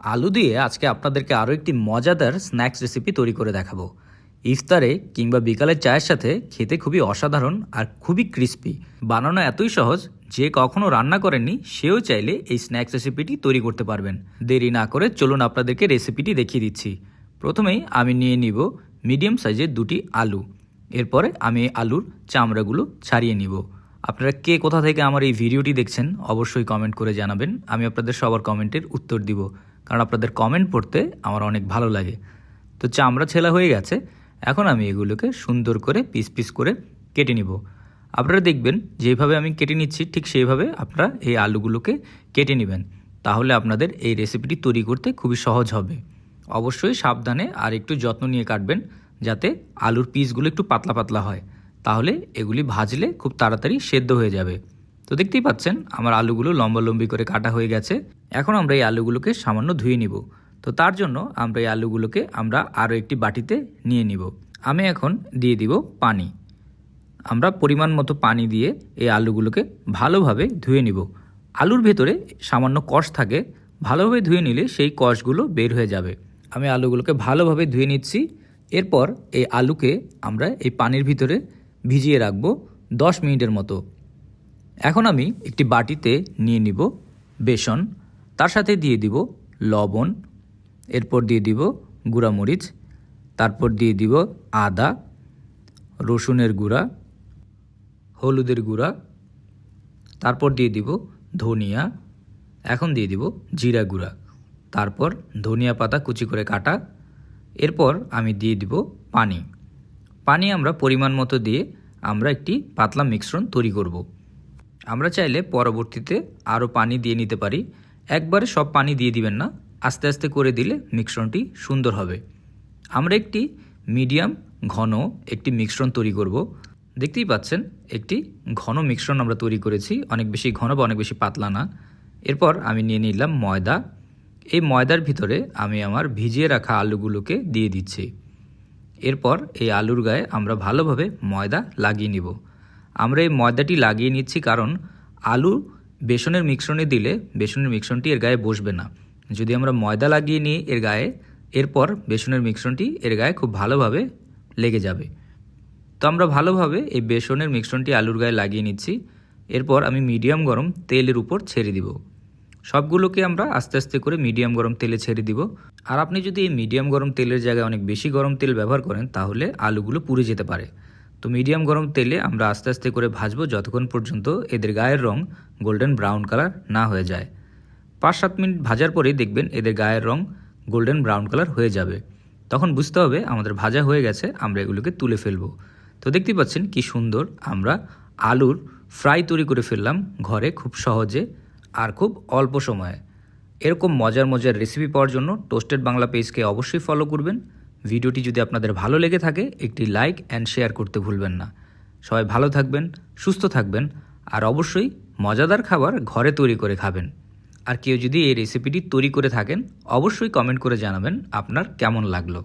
আলু দিয়ে আজকে আপনাদেরকে আরও একটি মজাদার স্ন্যাক্স রেসিপি তৈরি করে দেখাবো। ইফতারে কিংবা বিকালের চায়ের সাথে খেতে খুবই অসাধারণ আর খুবই ক্রিস্পি বানানো এতই সহজ, যে কখনো রান্না করেননি, সেও চাইলে এই স্ন্যাক্স রেসিপিটি তৈরি করতে পারবেন। দেরি না করে চলুন আপনাদেরকে রেসিপিটি দেখিয়ে দিচ্ছি। প্রথমেই আমি নিয়ে নিব মিডিয়াম সাইজের দুটি আলু। এরপরে আমি আলুর চামড়াগুলো ছাড়িয়ে নিব। আপনারা কে কোথা থেকে আমার এই ভিডিওটি দেখছেন, অবশ্যই কমেন্ট করে জানাবেন। আমি আপনাদের সবার কমেন্টের উত্তর দিব। কারণ আপনাদের কমেন্ট পড়তে আমার অনেক ভালো লাগে। তো চামড়া ছেলা হয়ে গেছে, এখন আমি এগুলোকে সুন্দর করে পিস পিস করে কেটে নিব। আপনারা দেখবেন, যেভাবে আমি কেটে নিচ্ছি, ঠিক সেইভাবে আপনারা এই আলুগুলোকে কেটে নেবেন। তাহলে আপনাদের এই রেসিপিটি তৈরি করতে খুবই সহজ হবে। অবশ্যই সাবধানে আর একটু যত্ন নিয়ে কাটবেন, যাতে আলুর পিসগুলো একটু পাতলা পাতলা হয়। তাহলে এগুলি ভাজলে খুব তাড়াতাড়ি সেদ্ধ হয়ে যাবে। তো দেখতেই পাচ্ছেন, আমার আলুগুলো লম্বা লম্বি করে কাটা হয়ে গেছে। এখন আমরা এই আলুগুলোকে সামান্য ধুয়ে নিব। তো তার জন্য আমরা এই আলুগুলোকে আমরা আরও একটি বাটিতে নিয়ে নিব। আমি এখন দিয়ে দিব পানি। আমরা পরিমাণ মতো পানি দিয়ে এই আলুগুলোকে ভালোভাবে ধুয়ে নিব। আলুর ভেতরে সামান্য কষ থাকে। ভালোভাবে ধুয়ে নিলে সেই কষগুলো বের হয়ে যাবে। আমি আলুগুলোকে ভালোভাবে ধুয়ে নিচ্ছি। এরপর এই আলুকে আমরা এই পানির ভিতরে ভিজিয়ে রাখব দশ মিনিটের মতো। এখন আমি একটি বাটিতে নিয়ে নিব বেসন, তার সাথে দিয়ে দিব লবণ, এরপর দিয়ে দিব গুঁড়ামরিচ, তারপর দিয়ে দিব আদা, রসুনের গুঁড়া, হলুদের গুঁড়া, তারপর দিয়ে দিব ধনিয়া, এখন দিয়ে দিব জিরা গুঁড়া, তারপর ধনিয়া পাতা কুচি করে কাটা, এরপর আমি দিয়ে দিব পানি পানি আমরা পরিমাণ মতো দিয়ে আমরা একটি পাতলা মিশ্রণ তৈরি করব। আমরা চাইলে পরবর্তীতে আরও পানি দিয়ে নিতে পারি। একবারে সব পানি দিয়ে দিবেন না, আস্তে আস্তে করে দিলে মিশ্রণটি সুন্দর হবে। আমরা একটি মিডিয়াম ঘন একটি মিশ্রণ তৈরি করব। দেখতেই পাচ্ছেন, একটি ঘন মিশ্রণ আমরা তৈরি করেছি, অনেক বেশি ঘন বা অনেক বেশি পাতলা না। এরপর আমি নিয়ে নিলাম ময়দা। এই ময়দার ভিতরে আমি আমার ভিজিয়ে রাখা আলুগুলোকে দিয়ে দিচ্ছি। এরপর এই আলুর গায়ে আমরা ভালোভাবে ময়দা লাগিয়ে নিব। আমরা এই ময়দাটি লাগিয়ে নিচ্ছি কারণ আলু বেসনের মিশ্রণে দিলে বেসনের মিশ্রণটি এর গায়ে বসবে না। যদি আমরা ময়দা লাগিয়ে নিই এর গায়ে, এরপর বেসনের মিশ্রণটি এর গায়ে খুব ভালোভাবে লেগে যাবে। তো আমরা ভালোভাবে এই বেসনের মিশ্রণটি আলুর গায়ে লাগিয়ে নিচ্ছি। এরপর আমি মিডিয়াম গরম তেলের উপর ছেড়ে দিব। সবগুলোকে আমরা আস্তে আস্তে করে মিডিয়াম গরম তেলে ছেড়ে দিব। আর আপনি যদি এই মিডিয়াম গরম তেলের জায়গায় অনেক বেশি গরম তেল ব্যবহার করেন, তাহলে আলুগুলো পুড়ে যেতে পারে। তো মিডিয়াম গরম তেলে আমরা আস্তে আস্তে করে ভাজবো যতক্ষণ পর্যন্ত এদের গায়ের রং গোল্ডেন ব্রাউন কালার না হয়ে যায়। পাঁচ সাত মিনিট ভাজার পরেই দেখবেন এদের গায়ের রং গোল্ডেন ব্রাউন কালার হয়ে যাবে। তখন বুঝতে হবে আমাদের ভাজা হয়ে গেছে, আমরা এগুলোকে তুলে ফেলব। তো দেখতেই পাচ্ছেন কি সুন্দর আমরা আলুর ফ্রাই তৈরি করে ফেললাম ঘরে খুব সহজে আর খুব অল্প সময়ে। এরকম মজার মজার রেসিপি পাওয়ার জন্য টোস্টেড বাংলা পেজকে অবশ্যই ফলো করবেন। ভিডিওটি যদি আপনাদের ভালো লেগে থাকে, একটি লাইক অ্যান্ড শেয়ার করতে ভুলবেন না। সবাই ভালো থাকবেন, সুস্থ থাকবেন, আর অবশ্যই মজাদার খাবার ঘরে তৈরি করে খাবেন। আর কেউ যদি এই রেসিপিটি তৈরি করে থাকেন, অবশ্যই কমেন্ট করে জানাবেন আপনার কেমন লাগল।